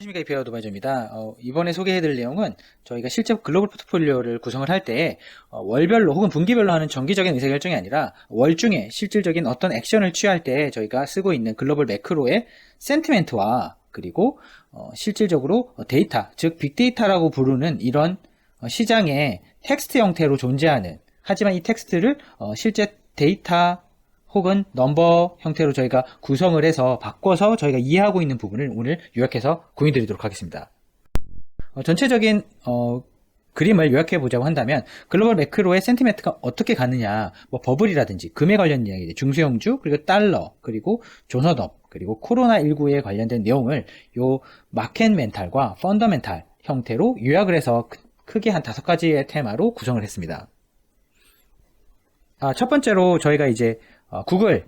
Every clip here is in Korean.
안녕하십니까 이페어 도바이저입니다. 어, 이번에 소개해드릴 내용은 저희가 실제 글로벌 포트폴리오를 구성을 할 때 월별로 혹은 분기별로 하는 정기적인 의사결정이 아니라 월중에 실질적인 어떤 액션을 취할 때 저희가 쓰고 있는 글로벌 매크로의 센티멘트와 그리고 어, 실질적으로 데이터, 즉 빅데이터라고 부르는 이런 어, 시장의 텍스트 형태로 존재하는 하지만 이 텍스트를 어, 실제 데이터 혹은 넘버 형태로 저희가 구성을 해서 바꿔서 저희가 이해하고 있는 부분을 오늘 요약해서 공유 드리도록 하겠습니다. 어, 전체적인 어, 그림을 요약해 보자고 한다면 글로벌 매크로의 센티멘트가 어떻게 가느냐 뭐 버블이라든지 금에 관련 이야기 중수용주 그리고 달러 그리고 조선업 그리고 코로나19에 관련된 내용을 요 마켓 멘탈과 펀더멘탈 형태로 요약을 해서 크- 크게 한 다섯 가지의 테마로 구성을 했습니다. 아, 첫 번째로 저희가 이제 어, 구글에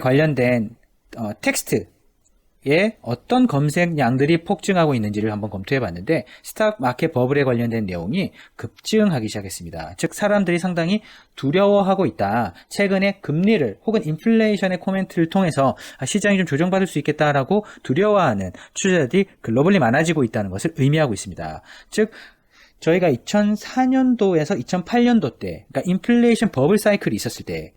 관련된 어, 텍스트에 어떤 검색량들이 폭증하고 있는지를 한번 검토해 봤는데 스탁 마켓 버블에 관련된 내용이 급증하기 시작했습니다. 즉 사람들이 상당히 두려워하고 있다. 최근에 금리를 혹은 인플레이션의 코멘트를 통해서 아, 시장이 좀 조정받을 수 있겠다라고 두려워하는 투자자들이 글로벌리 많아지고 있다는 것을 의미하고 있습니다. 즉 저희가 2004년도에서 2008년도 때, 그러니까 인플레이션 버블 사이클이 있었을 때,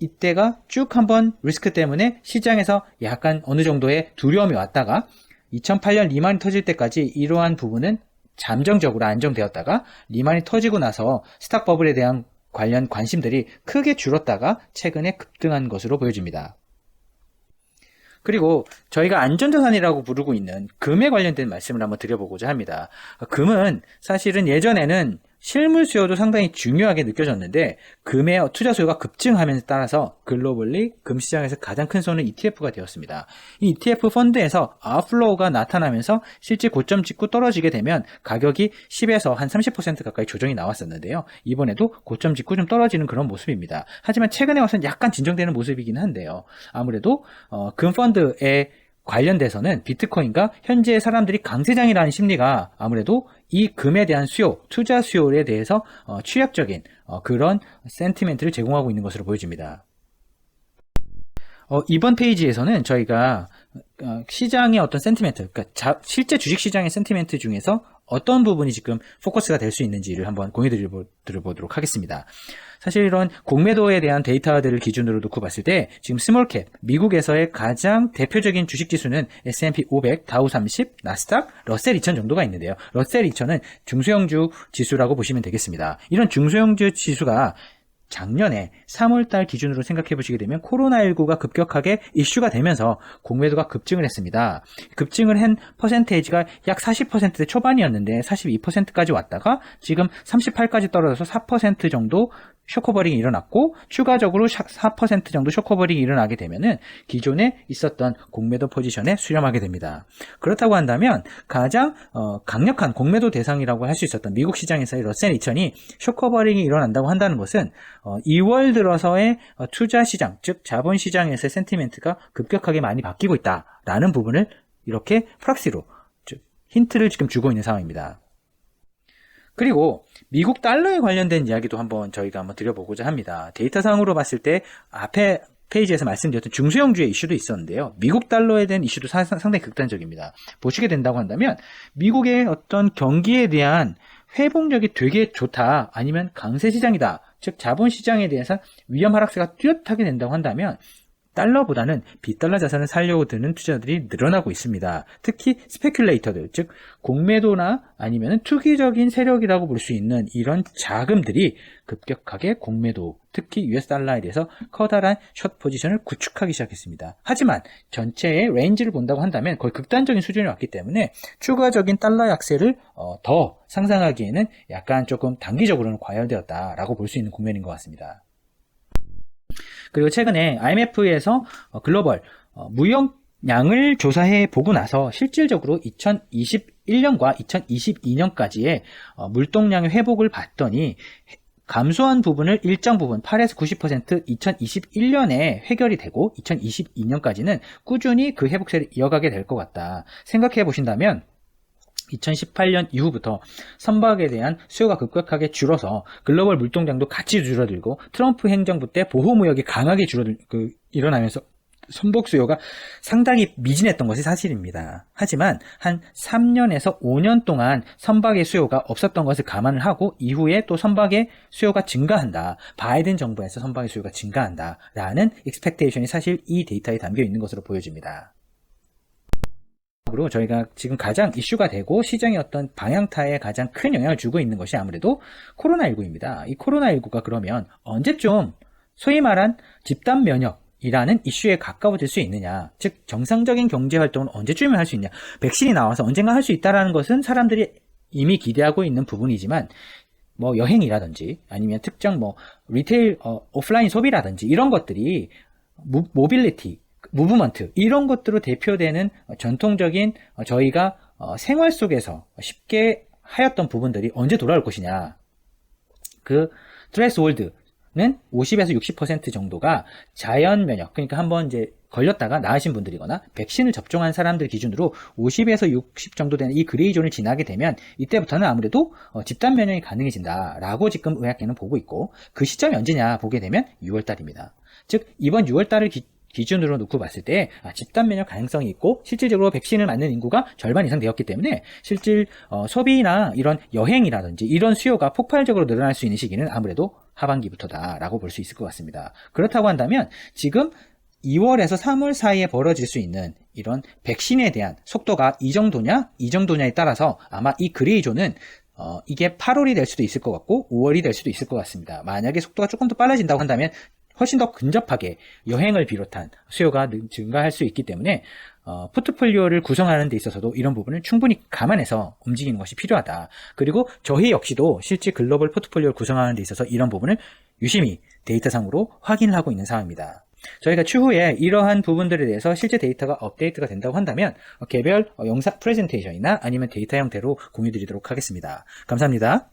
이때가 쭉 한번 리스크 때문에 시장에서 약간 어느 정도의 두려움이 왔다가 2008년 리만이 터질 때까지 이러한 부분은 잠정적으로 안정되었다가 리만이 터지고 나서 스탁 버블에 대한 관련 관심들이 크게 줄었다가 최근에 급등한 것으로 보여집니다. 그리고 저희가 안전자산이라고 부르고 있는 금에 관련된 말씀을 한번 드려보고자 합니다. 금은 사실은 예전에는 실물 수요도 상당히 중요하게 느껴졌는데 금의 투자 수요가 급증하면서 따라서 글로벌리 금 시장에서 가장 큰 손은 ETF가 되었습니다. 이 ETF 펀드에서 아웃플로우가 나타나면서 실제 고점 찍고 떨어지게 되면 가격이 10에서 한 30% 가까이 조정이 나왔었는데요. 이번에도 고점 찍고 좀 떨어지는 그런 모습입니다. 하지만 최근에 와서는 약간 진정되는 모습이긴 한데요. 아무래도 어, 금 펀드에 관련돼서는 비트코인과 현재 사람들이 강세장이라는 심리가 아무래도 이 금에 대한 수요, 투자 수요에 대해서 어, 취약적인 어, 그런 센티멘트를 제공하고 있는 것으로 보여집니다. 어, 이번 페이지에서는 저희가 어, 시장의 어떤 센티멘트, 그러니까 자- 실제 주식 시장의 센티멘트 중에서 어떤 부분이 지금 포커스가 될 수 있는지를 한번 공유 드려보도록 하겠습니다. 사실 이런 공매도에 대한 데이터들을 기준으로 놓고 봤을 때 지금 스몰캡, 미국에서의 가장 대표적인 주식 지수는 S&P 500, 다우 30, 나스닥, 러셀 2000 정도가 있는데요. 러셀 2000은 중소형주 지수라고 보시면 되겠습니다. 이런 중소형주 지수가 작년에 3월달 기준으로 생각해 보시게 되면 코로나19가 급격하게 이슈가 되면서 공매도가 급증을 했습니다. 급증을 한 퍼센테이지가 약 40%대 초반이었는데 42%까지 왔다가 지금 38까지 떨어져서 4% 정도 쇼커버링이 일어났고 추가적으로 4% 정도 쇼커버링이 일어나게 되면은 기존에 있었던 공매도 포지션에 수렴하게 됩니다. 그렇다고 한다면 가장 어, 강력한 공매도 대상이라고 할 수 있었던 미국 시장에서의 러셀 2000이 쇼커버링이 일어난다고 한다는 것은 어, 2월 들어서의 어, 투자 시장, 즉 자본 시장에서의 센티멘트가 급격하게 많이 바뀌고 있다라는 부분을 이렇게 프락시로 즉 힌트를 지금 주고 있는 상황입니다. 그리고 미국 달러에 관련된 이야기도 한번 저희가 한번 드려보고자 합니다. 데이터상으로 봤을 때 앞에 페이지에서 말씀드렸던 중소형주의 이슈도 있었는데요. 미국 달러에 대한 이슈도 사- 상당히 극단적입니다. 보시게 된다고 한다면 미국의 어떤 경기에 대한 회복력이 되게 좋다 아니면 강세 시장이다 즉 자본 시장에 대해서 위험 하락세가 뚜렷하게 된다고 한다면 달러보다는 비달러 자산을 살려고 드는 투자들이 늘어나고 있습니다. 특히 스페큘레이터들, 즉 공매도나 아니면 투기적인 세력이라고 볼 수 있는 이런 자금들이 급격하게 공매도, 특히 US 달러에 대해서 커다란 숏 포지션을 구축하기 시작했습니다. 하지만 전체의 레인지를 본다고 한다면 거의 극단적인 수준이 왔기 때문에 추가적인 달러 약세를 어, 더 상상하기에는 약간 조금 단기적으로는 과열되었다라고 볼 수 있는 국면인 것 같습니다. 그리고 최근에 IMF에서 어, 글로벌 어, 무역량을 조사해 보고 나서 실질적으로 2021년과 2022년까지의 어, 물동량의 회복을 봤더니 감소한 부분을 일정 부분 8에서 90% 2021년에 해결이 되고 2022년까지는 꾸준히 그 회복세를 이어가게 될 것 같다. 생각해 보신다면 2018년 이후부터 선박에 대한 수요가 급격하게 줄어서 글로벌 물동량도 같이 줄어들고 트럼프 행정부 때 보호무역이 강하게 줄어들 그 일어나면서 선복 수요가 상당히 미진했던 것이 사실입니다. 하지만 한 3년에서 5년 동안 선박의 수요가 없었던 것을 감안을 하고 이후에 또 선박의 수요가 증가한다. 바이든 정부에서 선박의 수요가 증가한다. 라는 익스펙테이션이 사실 이 데이터에 담겨 있는 것으로 보여집니다. 으로 저희가 지금 가장 이슈가 되고 시장의 어떤 방향타에 가장 큰 영향을 주고 있는 것이 아무래도 코로나19입니다. 이 코로나19가 그러면 언제쯤 소위 말한 집단 면역 이라는 이슈에 가까워질 수 있느냐, 즉 정상적인 경제 활동을 언제쯤에 할 수 있냐, 백신이 나와서 언젠가 할 수 있다라는 것은 사람들이 이미 기대하고 있는 부분이지만 뭐 여행이라든지 아니면 특정 뭐 리테일 어, 오프라인 소비라든지 이런 것들이 무, 모빌리티 무브먼트 이런 것들로 대표되는 전통적인 어, 저희가 어, 생활 속에서 쉽게 하였던 부분들이 언제 돌아올 것이냐 그 트레스홀드 는 50에서 60% 정도가 자연 면역 그러니까 한번 이제 걸렸다가 나으신 분들이거나 백신을 접종한 사람들 기준으로 50에서 60 정도 되는 이 그레이 존을 지나게 되면 이때부터는 아무래도 어, 집단 면역이 가능해진다라고 지금 의학계는 보고 있고 그 시점이 언제냐 보게 되면 6월 달입니다. 즉 이번 6월 달을 기, 기준으로 놓고 봤을 때 아, 집단 면역 가능성이 있고 실질적으로 백신을 맞는 인구가 절반 이상 되었기 때문에 실질 어, 소비나 이런 여행이라든지 이런 수요가 폭발적으로 늘어날 수 있는 시기는 아무래도 하반기부터다라고 볼 수 있을 것 같습니다. 그렇다고 한다면 지금 2월에서 3월 사이에 벌어질 수 있는 이런 백신에 대한 속도가 이 정도냐, 이 정도냐에 따라서 아마 이 그레이존은 어, 이게 8월이 될 수도 있을 것 같고 5월이 될 수도 있을 것 같습니다. 만약에 속도가 조금 더 빨라진다고 한다면 훨씬 더 근접하게 여행을 비롯한 수요가 능- 증가할 수 있기 때문에 어, 포트폴리오를 구성하는 데 있어서도 이런 부분을 충분히 감안해서 움직이는 것이 필요하다. 그리고 저희 역시도 실제 글로벌 포트폴리오를 구성하는 데 있어서 이런 부분을 유심히 데이터상으로 확인을 하고 있는 상황입니다. 저희가 추후에 이러한 부분들에 대해서 실제 데이터가 업데이트가 된다고 한다면 어, 개별 어, 영상 프레젠테이션이나 아니면 데이터 형태로 공유 드리도록 하겠습니다. 감사합니다.